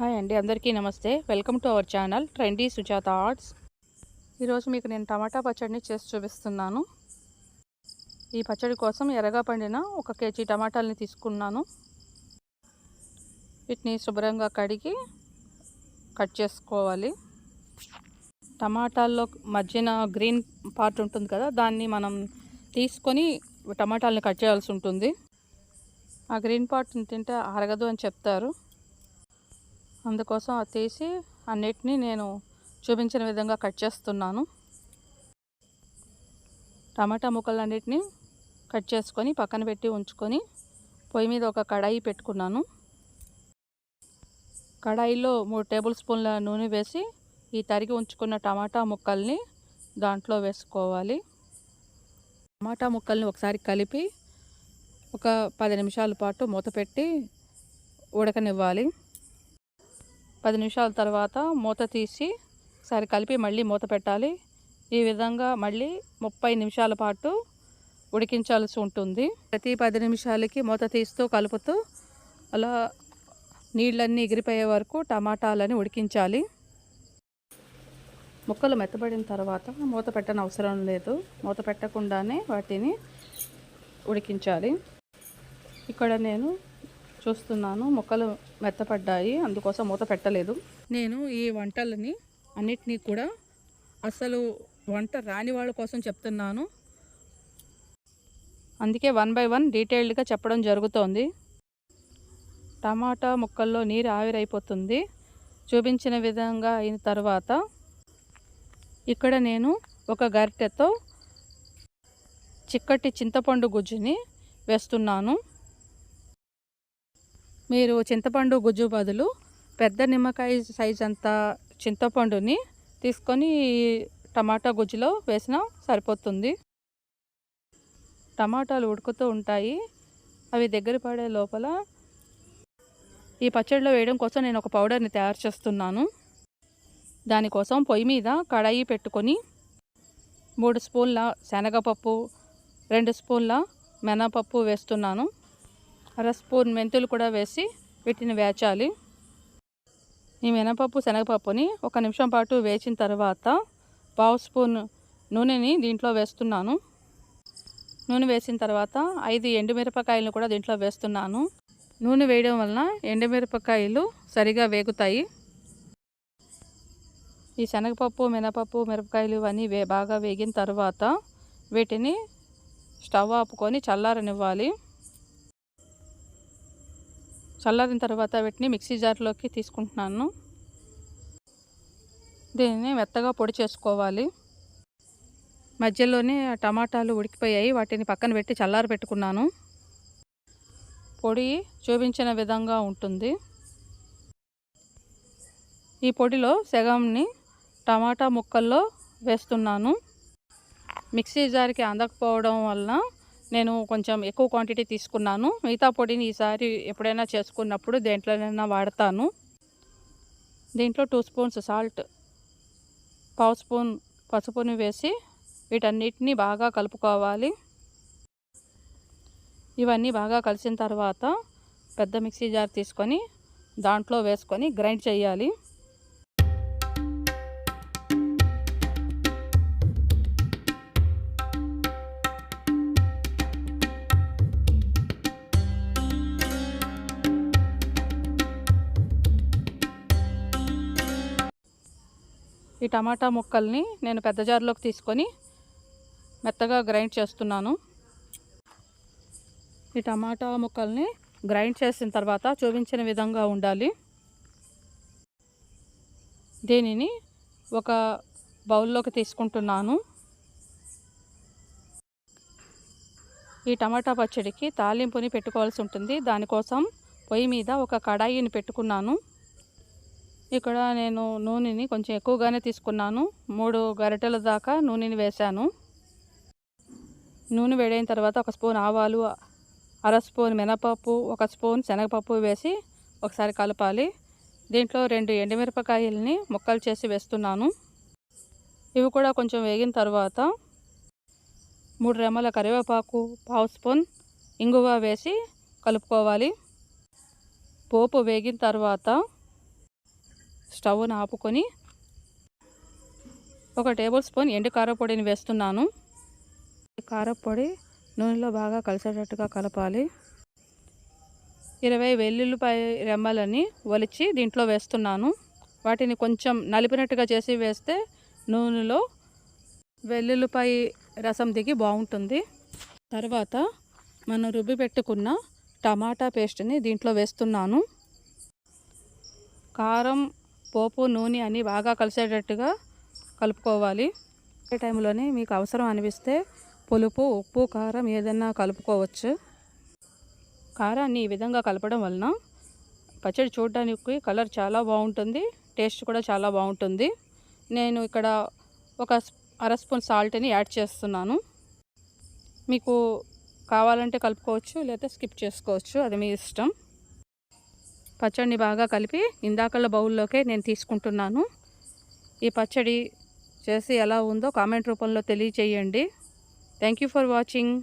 Hi అండి అందరికీ నమస్తే. Welcome to our channel trendy Sujatha arts. ఈరోజు మీకు నేను టమాటా పచ్చడిని చేసి చూపిస్తున్నాను. ఈ పచ్చడి కోసం ఎర్రగా పండిన ఒక కేజీ టమాటాలని తీసుకున్నాను. వీటిని శుభ్రంగా కడిగి కట్ చేసుకోవాలి. టమాటాల్లో మధ్యన గ్రీన్ పార్ట్ ఉంటుంది కదా దాన్ని మనం తీసుకొని టమాటాలని కట్ చేయాల్సి ఉంటుంది. ఆ గ్రీన్ పార్ట్ తింటే అరగదు అని చెప్తారు. అందుకోసం అది తీసి అన్నిటినీ నేను చూపించిన విధంగా కట్ చేస్తున్నాను. టమాటా ముక్కలన్నిటినీ కట్ చేసుకొని పక్కన పెట్టి ఉంచుకొని పొయ్యి మీద ఒక కడాయి పెట్టుకున్నాను. కడాయిలో మూడు టేబుల్ స్పూన్ల నూనె వేసి ఈ తరిగి ఉంచుకున్న టమాటా ముక్కల్ని దాంట్లో వేసుకోవాలి. టమాటా ముక్కల్ని ఒకసారి కలిపి ఒక పది నిమిషాల పాటు మూత పెట్టి ఉడకనివ్వాలి. పది నిమిషాల తర్వాత మూత తీసి ఒకసారి కలిపి మళ్ళీ మూత పెట్టాలి. ఈ విధంగా మళ్ళీ ముప్పై నిమిషాల పాటు ఉడికించాల్సి ఉంటుంది. ప్రతి పది నిమిషాలకి మూత తీస్తూ కలుపుతూ అలా నీళ్ళన్నీ ఎగిరిపోయే వరకు టమాటాలని ఉడికించాలి. ముక్కలు మెత్తబడిన తర్వాత మూత పెట్టని అవసరం లేదు. మూత పెట్టకుండానే వాటిని ఉడికించాలి. ఇక్కడ నేను చూస్తున్నాను. మొక్కలు మెత్తపడ్డాయి. అందుకోసం మూత పెట్టలేదు. నేను ఈ వంటలని అన్నిటినీ కూడా అసలు వంట రాని వాళ్ళ కోసం చెప్తున్నాను. అందుకే వన్ బై వన్ డీటెయిల్డ్గా చెప్పడం జరుగుతోంది. టమాటా ముక్కల్లో నీరు ఆవిరైపోతుంది. చూపించిన విధంగా అయిన తర్వాత ఇక్కడ నేను ఒక గరిటెతో చిక్కటి చింతపండు గుజ్జుని వేస్తున్నాను. మీరు చింతపండు గుజ్జు బదులు పెద్ద నిమ్మకాయ సైజ్ అంత చింతపండుని తీసుకొని టమాటా గుజ్జులో వేసినా సరిపోతుంది. టమాటాలు ఉడుకుతూ ఉంటాయి. అవి దగ్గర పడే లోపల ఈ పచ్చడిలో వేయడం కోసం నేను ఒక పౌడర్ని తయారు చేస్తున్నాను. దానికోసం పొయ్యి మీద కడాయి పెట్టుకొని మూడు స్పూన్ల శనగపప్పు రెండు స్పూన్ల మెనపప్పు వేస్తున్నాను. అర స్పూన్ మెంతులు కూడా వేసి వీటిని వేచాలి. ఈ మినపప్పు శనగపప్పుని ఒక నిమిషం పాటు వేచిన తర్వాత పావు స్పూన్ నూనెని దీంట్లో వేస్తున్నాను. నూనె వేసిన తర్వాత ఐదు ఎండుమిరపకాయలను కూడా దీంట్లో వేస్తున్నాను. నూనె వేయడం వలన ఎండుమిరపకాయలు సరిగా వేగుతాయి. ఈ శనగపప్పు మినపప్పు మిరపకాయలు ఇవన్నీ వే బాగా వేగిన తర్వాత వీటిని స్టవ్ ఆపుకొని చల్లారనివ్వాలి. చల్లారిన తర్వాత వీటిని మిక్సీ జార్లోకి తీసుకుంటున్నాను. దీన్ని మెత్తగా పొడి చేసుకోవాలి. మధ్యలోనే టమాటాలు ఉడికిపోయాయి. వాటిని పక్కన పెట్టి చల్లారి పెట్టుకున్నాను. పొడి చూపించిన విధంగా ఉంటుంది. ఈ పొడిలో సగంని టమాటా ముక్కల్లో వేస్తున్నాను. మిక్సీ జార్కి అందకపోవడం వలన నేను కొంచెం ఎక్కువ క్వాంటిటీ తీసుకున్నాను. మిగతా పొడిని ఈసారి ఎప్పుడైనా చేసుకున్నప్పుడు దేంట్లోనైనా వాడతాను. దీంట్లో టూ స్పూన్స్ సాల్ట్ పావు స్పూన్ పసుపుని వేసి వీటన్నిటిని బాగా కలుపుకోవాలి. ఇవన్నీ బాగా కలిసిన తర్వాత పెద్ద మిక్సీ జార్ తీసుకొని దాంట్లో వేసుకొని గ్రైండ్ చేయాలి. ఈ టమాటా ముక్కల్ని నేను పెద్ద జార్లోకి తీసుకొని మెత్తగా గ్రైండ్ చేస్తున్నాను. ఈ టమాటా ముక్కల్ని గ్రైండ్ చేసిన తర్వాత చూపించిన విధంగా ఉండాలి. దీనిని ఒక బౌల్లోకి తీసుకుంటున్నాను. ఈ టమాటా పచ్చడికి తాలింపుని పెట్టుకోవాల్సి ఉంటుంది. దానికోసం పొయ్యి మీద ఒక కడాయిని పెట్టుకున్నాను. ఇక్కడ నేను నూనెని కొంచెం ఎక్కువగానే తీసుకున్నాను. మూడు గరిటెల దాకా నూనెని వేశాను. నూనె వేడైన తర్వాత ఒక స్పూన్ ఆవాలు అర స్పూన్ మినపప్పు ఒక స్పూన్ శనగపప్పు వేసి ఒకసారి కలపాలి. దీంట్లో రెండు ఎండుమిరపకాయలని ముక్కలు చేసి వేస్తున్నాను. ఇవి కూడా కొంచెం వేగిన తర్వాత మూడు రెమ్మల కరివేపాకు పావు స్పూన్ ఇంగువ వేసి కలుపుకోవాలి. పోపు వేగిన తర్వాత స్టవ్ను ఆపుకొని ఒక టేబుల్ స్పూన్ ఎండు కారపొడిని వేస్తున్నాను. కారపొడి నూనెలో బాగా కలిసేటట్టుగా కలపాలి. ఇరవై వెల్లుల్లిపాయ రెమ్మలని ఒలిచి దీంట్లో వేస్తున్నాను. వాటిని కొంచెం నలిపినట్టుగా చేసి వేస్తే నూనెలో వెల్లుల్లిపాయ రసం దిగి బాగుంటుంది. తర్వాత మనం రుబ్బి పెట్టుకున్న టమాటా పేస్ట్ని దీంట్లో వేస్తున్నాను. కారం పోపు నూనె అన్నీ బాగా కలిసేటట్టుగా కలుపుకోవాలి. ఏ టైంలోనే మీకు అవసరం అనిపిస్తే పులుపు ఉప్పు కారం ఏదైనా కలుపుకోవచ్చు. కారాన్ని ఈ విధంగా కలపడం వలన పచ్చడి చూడడానికి కలర్ చాలా బాగుంటుంది టేస్ట్ కూడా చాలా బాగుంటుంది. నేను ఇక్కడ ఒక అర స్పూన్ సాల్ట్ని యాడ్ చేస్తున్నాను. మీకు కావాలంటే కలుపుకోవచ్చు లేకపోతే స్కిప్ చేసుకోవచ్చు అది మీ ఇష్టం. పచ్చడిని బాగా కలిపి ఇందాకల బౌల్లోకే నేను తీసుకుంటున్నాను. ఈ పచ్చడి చేసి ఎలా ఉందో కామెంట్ రూపంలో తెలియచేయండి. Thank you for watching